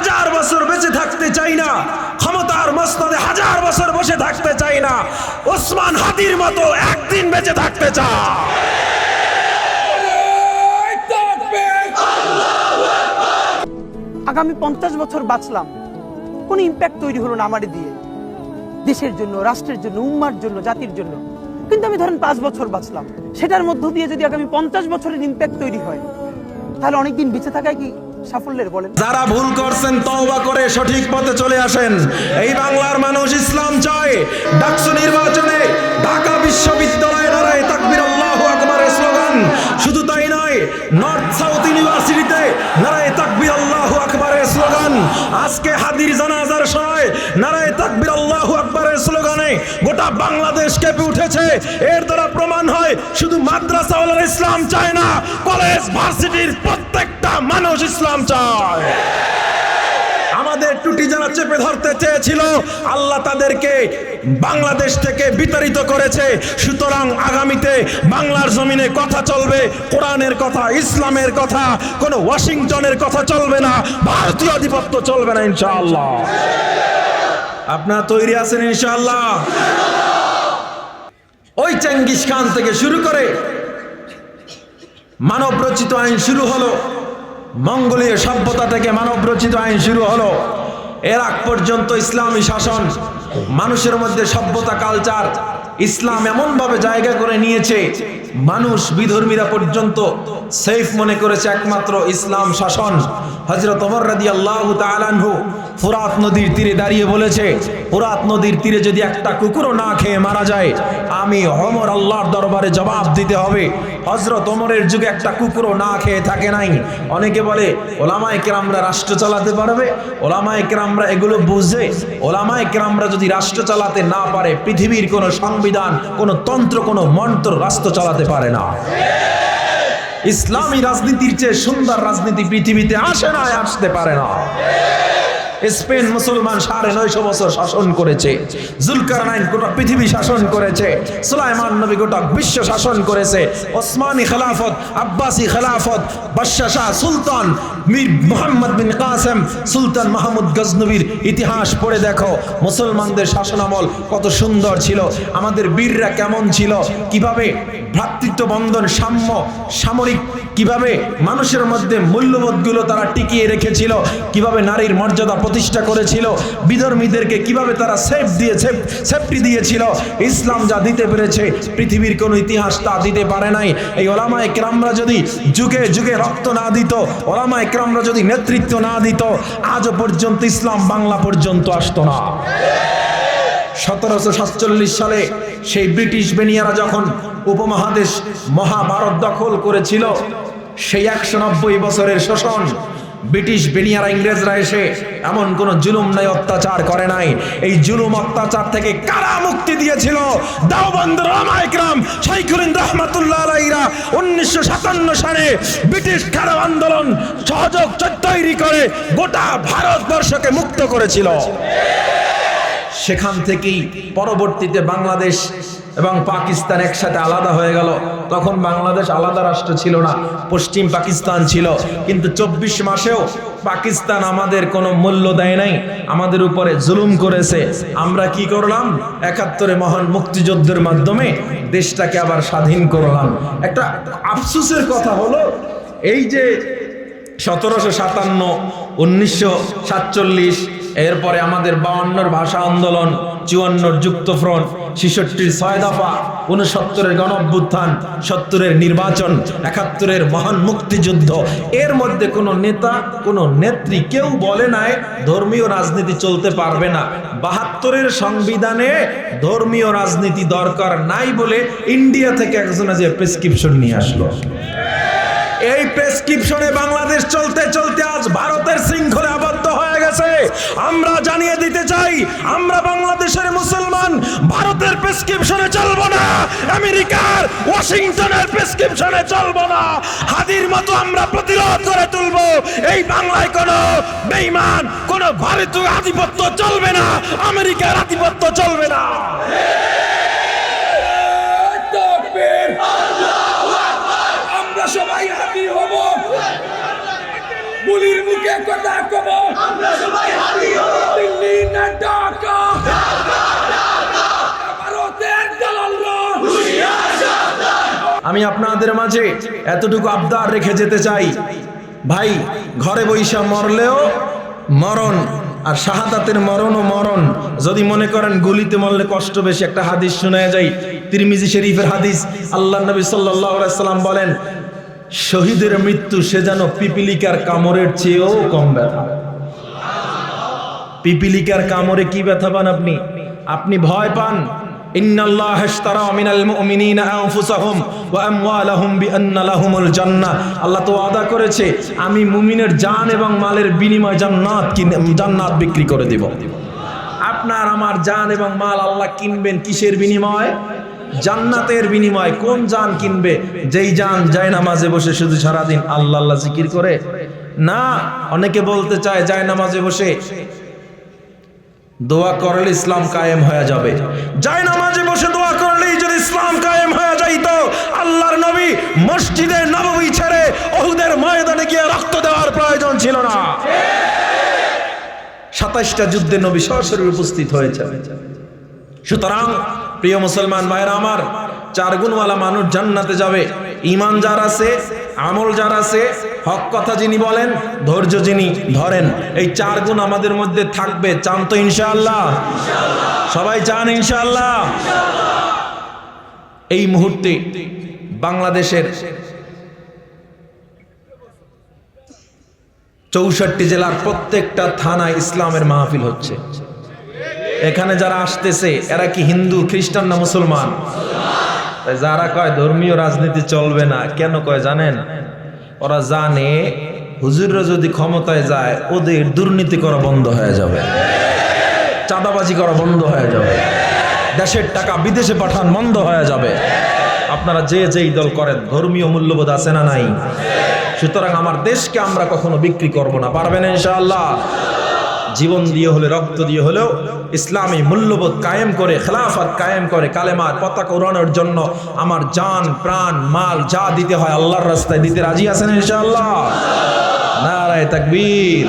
হাজার বছর বেঁচে থাকতে চাই না। ক্ষমতার মস্তদে হাজার বছর বসে থাকতে চাই না। ওসমান হাদির মতো একদিন বেঁচে থাকতে চাই। আগামী পঞ্চাশ বছর বাঁচলাম। কোনো ইম্প্যাক্ট তৈরি হলো না আমার দিয়ে। দেশের জন্য, রাষ্ট্রের জন্য, উম্মার জন্য, জাতির জন্য। কিন্তু আমি ধরেন পাঁচ বছর বাঁচলাম। সেটার মধ্য দিয়ে যদি আগামী পঞ্চাশ বছরের ইম্প্যাক্ট তৈরি হয়, তাহলে অনেকদিন বেঁচে থাকায় কি সাফল্যের বলেন। যারা ভুল করছেন, তওবা করে সঠিক পথে চলে আসেন। এই বাংলার মানুষ ইসলাম চায়। ডাকসু নির্বাচনে ঢাকা বিশ্ববিদ্যালয়ে নারায় তাকবীর আল্লাহু আকবারের স্লোগান। শুধু তাই নয়, নর্থ সাউথ ইউনিভার্সিটিতে নারায় তাকবীর আল্লাহু আকবারের স্লোগান। আজকে হাদির জানাজার সময় নারায় তাকবীর আল্লাহু আকবারের স্লোগানে গোটা বাংলাদেশ কেঁপে উঠেছে। এর দ্বারা প্রমাণ হয়, শুধু মাদ্রাসা ইসলাম চায় না, কলেজ, ভার্সিটির প্রত্যেকটা মানুষ ইসলাম চায়। আমাদের টুটি যারা চেপে ধরতে চেয়েছিল, আল্লাহ তাদেরকে বাংলাদেশ থেকে বিতাড়িত করেছে। সুতরাং আগামীতে বাংলার জমিনে কথা চলবে, কোরআনের কথা, ইসলামের কথা, কোনো ওয়াশিংটনের কথা চলবে না, ভারতীয় আধিপত্য চলবে না, ইনশাআল্লাহ। আপনারা তৈরি আছেন ইনশাআল্লাহ। ওই চেঙ্গিস খান থেকে শুরু করে মানব রচিত আইন শুরু হলো, মঙ্গোলীয় সভ্যতা থেকে মানব রচিত আইন শুরু হলো। এর আগ পর্যন্ত ইসলামী শাসন মানুষের মধ্যে সভ্যতা, কালচার, ইসলাম এমনভাবে জায়গা করে নিয়েছে, মানুষ বিধর্মীরা পর্যন্ত সেফ মনে করেছে একমাত্র ইসলাম শাসন। হজরত ওমর রাদি আল্লাহ তালানহু ফুরাত নদীর তীরে দাঁড়িয়ে বলেছে, ফুরাত নদীর তীরে যদি একটা কুকুরও না খেয়ে মারা যায়, আমি অমর আল্লাহর দরবারে জবাব দিতে হবে। হজরত ওমরের যুগে একটা কুকুরও না খেয়ে থাকে নাই। অনেকে বলে, ওলামায় কেরামরা রাষ্ট্র চালাতে পারবে? ওলামায় কেরামরা এগুলো বুঝে? ওলামায় কেরামরা যদি রাষ্ট্র চালাতে না পারে, পৃথিবীর কোনো সংবিধান, কোনো তন্ত্র, কোনো মন্ত্র রাষ্ট্র চালাতে পারে না। ইসলামী রাজনীতির চেয়ে সুন্দর রাজনীতি পৃথিবীতে আসে না আসতে পারে না। স্পেন মুসলমান সাড়ে নয়শো বছর শাসন করেছে। জুলকার নাইন গোটা পৃথিবী শাসন করেছে। সুলাইমান নবী গোটা বিশ্ব শাসন করেছে। ওসমানী খেলাফত, আব্বাসী খেলাফত বাদশাহ শাহ সুলতান, মীর মোহাম্মদ বিন কাসেম, সুলতান মাহমুদ গজনবীর ইতিহাস পড়ে দেখো। মুসলমানদের শাসনামল কত সুন্দর ছিল। আমাদের বীররা কেমন ছিল? কীভাবে ভ্রাতৃত্ব বন্ধন সাম্য, সামরিক কীভাবে মানুষের মধ্যে মূল্যবোধগুলো তারা টিকিয়ে রেখেছিল, কীভাবে নারীর মর্যাদা প্রতিষ্ঠা করেছিল, বিধর্মীদেরকে কীভাবে তারা সেফ দিয়ে সেফটি দিয়েছিল, ইসলাম যা দিতে পেরেছে, পৃথিবীর কোনো ইতিহাস তা দিতে পারে নাই। এই ওলামায় ক্রামরা যদি যুগে যুগে রক্ত না দিত, ওলামায় ক্রামরা যদি নেতৃত্ব না দিত, আজও পর্যন্ত ইসলাম বাংলা পর্যন্ত আসতো না। সতেরোশো সাতচল্লিশ সালে সেই ব্রিটিশ বেনিয়ারা যখন উপমহাদেশ মহাভারত দখল করেছিল, সেই একশো নব্বই বছরের শোষণ, ব্রিটিশ বেনিয়ারা ইংরেজরা এসে এমন কোন জুলুম নাই, অত্যাচার করে নাই। এই জুলুম, অত্যাচার থেকে কারা মুক্তি দিয়েছিল? আলাইরা উনিশশো সাতান্ন সালে ব্রিটিশ আন্দোলন সহযোগ তৈরি করে গোটা ভারতবর্ষকে মুক্ত করেছিল। সেখান থেকেই পরবর্তীতে বাংলাদেশ এবং পাকিস্তান একসাথে আলাদা হয়ে গেল। তখন বাংলাদেশ আলাদা রাষ্ট্র ছিল না, পশ্চিম পাকিস্তান ছিল। কিন্তু চব্বিশ মাসেও পাকিস্তান আমাদের কোনো মূল্য দেয় নাই, আমাদের উপরে জুলুম করেছে। আমরা কি করলাম? একাত্তরে মহান মুক্তিযুদ্ধের মাধ্যমে দেশটাকে আবার স্বাধীন করলাম। একটা আফসোসের কথা হলো, এই যে সতেরোশো সাতান্ন, উনিশশো সাতচল্লিশ এরপরে আমাদের বাউন্নর ভাষা আন্দোলন, চুয়ান্নর যুক্ত ফ্রন্ট, ছেষট্টির ছয় দফা উনসত্তরের গণ অভ্যুত্থান সত্তরের নির্বাচন, একাত্তরের মহান মুক্তিযুদ্ধ। এর মধ্যে কোনো নেতা, কোনো নেত্রী কেউ বলে নাই, ধর্মীয় রাজনীতি চলতে পারবে না। বাহাত্তরের সংবিধানে ধর্মীয় রাজনীতি দরকার নাই বলে ইন্ডিয়া থেকে একজনে যে প্রেসক্রিপশন নিয়ে আসলো। এই প্রেসক্রিপশনে বাংলাদেশ চলতে চলতে আজ ভারতের চাই, আমরা বাংলাদেশের মুসলমান, ভারতের প্রেসক্রিপশনে চলবো না, আমেরিকার, ওয়াশিংটনের প্রেসক্রিপশনে চলবো না। হাদির মতো আমরা প্রতিরোধ করে তুলবো। এই বাংলায় কোনো বেঈমান, কোনো ভারতীয় আধিপত্য চলবে না, আমেরিকার আধিপত্য চলবে না। আমরা সবাই হাজির হব। পুলির মুখে কথা কব। আমরা সবাই হারি হব দিল্লি না ঢাকা? আমি আপনাদের মাঝে এতটুকু আবদার রেখে যেতে চাই। ভাই ঘরে বৈশা মরলেও মরণ আর শাহাদাতের মরণ ও মরণ। যদি মনে করেন গুলিতে মরলে কষ্ট বেশি একটা হাদিস শোনা যায় তিরমিজি শরীফের হাদিস আল্লাহ নবী সাল্লাহ সাল্লাম বলেন শহীদের মৃত্যু, সে যেন পিপিলিকার কামড়ের চেয়েও কম ব্যথা। পিপিলিকার কামড়ে কি ব্যথা পান আপনি? আপনি ভয় পান। ওয়া আল্লাহ তো করেছে, আমি মুমিনের জান এবং মালের বিনিময়ে জান্নাত কিনে জান্নাত বিক্রি করে দেব। আপনার আমার জান এবং মাল আল্লাহ কিনবেন কিসের বিনিময়? জান্নাতের বিনিময় কোন জান কিনবে? যেই জান যায় নামাজে বসে শুধু সারাদিন আল্লাহ আল্লাহ জিকির করে? না, অনেকে বলতে চায় যায় নামাজে বসে। দোয়া করলে ইসলাম কায়েম হয়ে যাবে। যাই নামাজে বসে দোয়া করলেই যদি ইসলাম কায়েম হয়ে যাইতো আল্লাহর নবী মসজিদে নববী ছেড়ে ওহুদের ময়দানে গিয়ে রক্ত দেওয়ার প্রয়োজন ছিল না। সাতাইশটা যুদ্ধে নবী সরাসরি উপস্থিত হয়েছে সুতরাং প্রিয় মুসলমান ভাইরা আমার চার গুণওয়ালা মানুষ জান্নাতে যাবে। ইমান যার আছে, আমল যার আছে, হক কথা যিনি বলেন, ধৈর্য যিনি ধরেন, এই চার গুণ আমাদের মধ্যে থাকবে। চান তো ইনশাআল্লাহ। সবাই চান ইনশাআল্লাহ। এই মুহূর্তে বাংলাদেশের চৌষট্টি জেলার প্রত্যেকটা থানায় ইসলামের মাহফিল হচ্ছে। এখানে যারা আসতেছে, এরা কি হিন্দু, খ্রিস্টান না মুসলমান? যারা কয়, ধর্মীয় রাজনীতি চলবে না, কেন কয় জানেন? ওরা জানে, হুজুররা যদি ক্ষমতায় যায়, ওদের দুর্নীতি করা বন্ধ হয়ে যাবে। চাঁদাবাজি করা বন্ধ হয়ে যাবে। দেশের টাকা বিদেশে পাঠান বন্ধ হয়ে যাবে। আপনারা যে যেই দল করেন, ধর্মীয় মূল্যবোধ আছে না নাই? সুতরাং আমার দেশকে আমরা কখনো বিক্রি করব না। পারবেন ইনশাআল্লাহ? জীবন দিয়ে হলে, রক্ত দিয়ে হলেও ইসলামী মূল্যবোধ কায়েম করে, খেলাফত কায়েম করে, কালেমার পতাকা উড়ানোর জন্য আমার জান, প্রাণ, মাল যা দিতে হয় আল্লাহর রাস্তায় দিতে রাজি আছেন ইনশাআল্লাহ? নারায় তাকবীর।